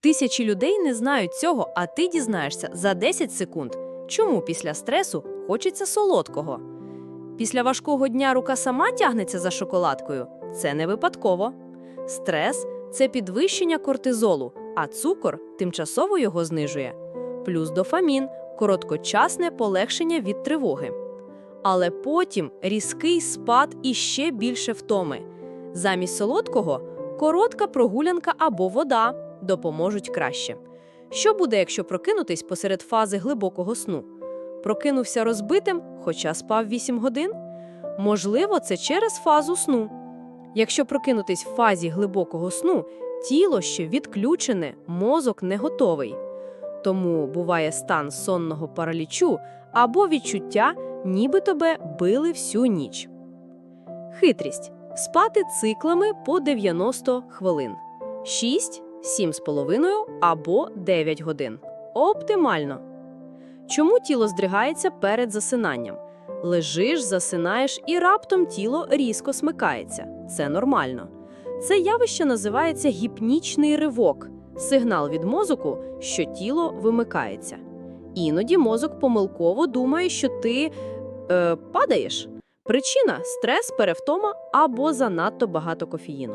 Тисячі людей не знають цього, а ти дізнаєшся за 10 секунд. Чому після стресу хочеться солодкого? Після важкого дня рука сама тягнеться за шоколадкою. Це не випадково. Стрес це підвищення кортизолу, а цукор тимчасово його знижує. Плюс дофамін короткочасне полегшення від тривоги. Але потім різкий спад і ще більше втоми. Замість солодкого коротка прогулянка або вода допоможуть краще. Що буде, якщо прокинутись посеред фази глибокого сну? Прокинувся розбитим, хоча спав 8 годин? Можливо, це через фазу сну. Якщо прокинутись в фазі глибокого сну, тіло ще відключене, мозок не готовий. Тому буває стан сонного паралічу або відчуття, ніби тебе били всю ніч. Хитрість спати циклами по 90 хвилин. 6, 7,5 або 9 годин. Оптимально. Чому тіло здригається перед засинанням? Лежиш, засинаєш і раптом тіло різко смикається. Це нормально. Це явище називається гіпнічний ривок сигнал від мозоку, що тіло вимикається. Іноді мозок помилково думає, що ти е, падаєш. Причина стрес, перевтома або занадто багато кофеїну.